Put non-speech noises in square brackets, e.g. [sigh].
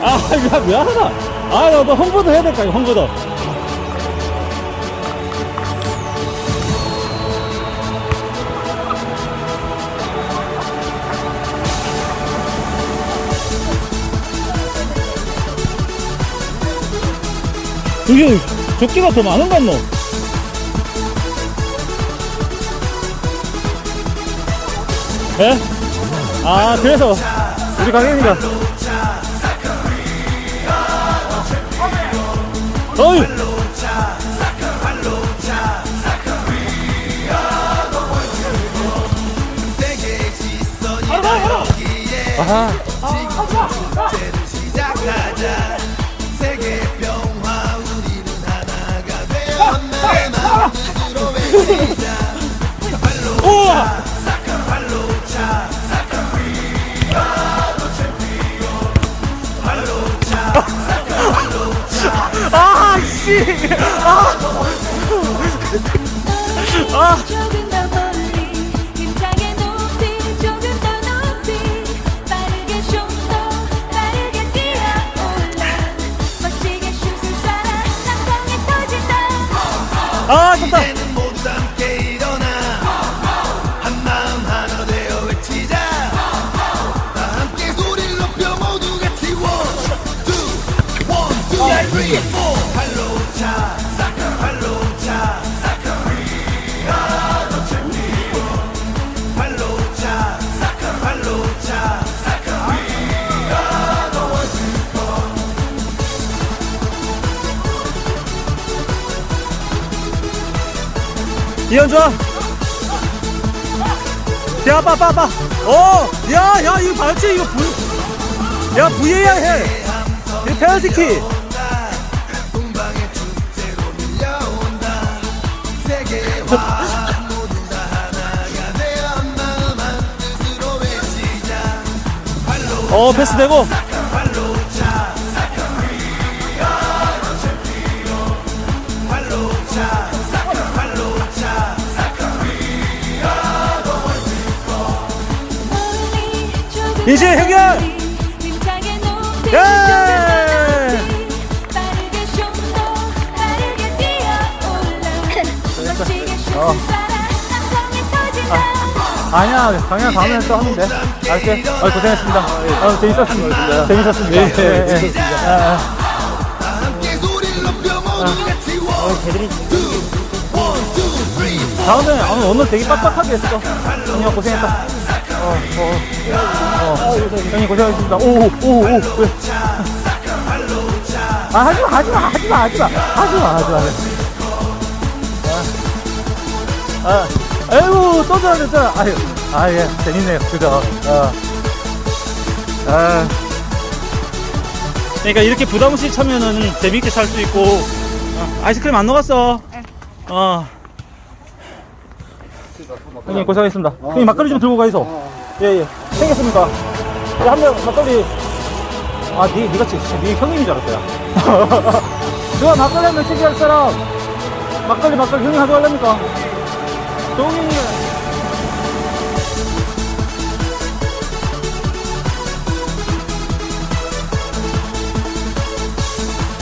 아, 미안, 미안하다. 아, 너, 너 홍보도 해야 될까, 홍보도. 이게 조끼가 더 많은 것 같노? 예? 아, 그래서 우리 가게입니다. 어이! 아하. 이 터진다 아, 좋다! 이제는 모두 함께 일어나 한마음 하나 되어 외치자 다 함께 소리를 높여 모두 같이 one two one two three four 발로 차 사카 발로 차 사카 위아더 챔피언 발로 차 사카 발로 차 사카 위아더 원슈퍼 이현 좋아! 야, 빠, 빠, 빠! 어! 야, 야, 이거 봤지? 이거 V, 야, VAR 해! 이 페널티킥! 어 패스 되고! 차사 어. 터진다 아니야, 당연 다음에 또 하면 돼. 알게? 아, 고생했습니다. 아, 재밌었습니다. 재밌었습니다. 예, 예, 예. 아, one two three four 다음에 아, 오늘 되게 빡빡하게 했어. 형님 고생했다. 어, 어, 어. 형님 고생하셨습니다. 오, 오, 오. 왜? [laughs] 아, 하지 마, 하지 마, 하지 마, 하지 마, 하지 마, 하지 마. 아, 아, 아이고, 또 잘했잖아. 아유, 아, 예, 재밌네요. 그죠? 어. 아. 그러니까 이렇게 부담 없이 차면은 재밌게 살 수 있고, 어, 아이스크림 안 녹았어. 어. 형님 고생하셨습니다. 형님 막걸리 좀 들고 가이소. 예, 예. 생겼습니까? 예, 한명 막걸리. 아, 니, 니가 지, 니 형님인 줄 알았어요. [laughs] 누가 막걸리 한 명씩 할 사람? 막걸리, 막걸리 형님 하고 하려니까? 동이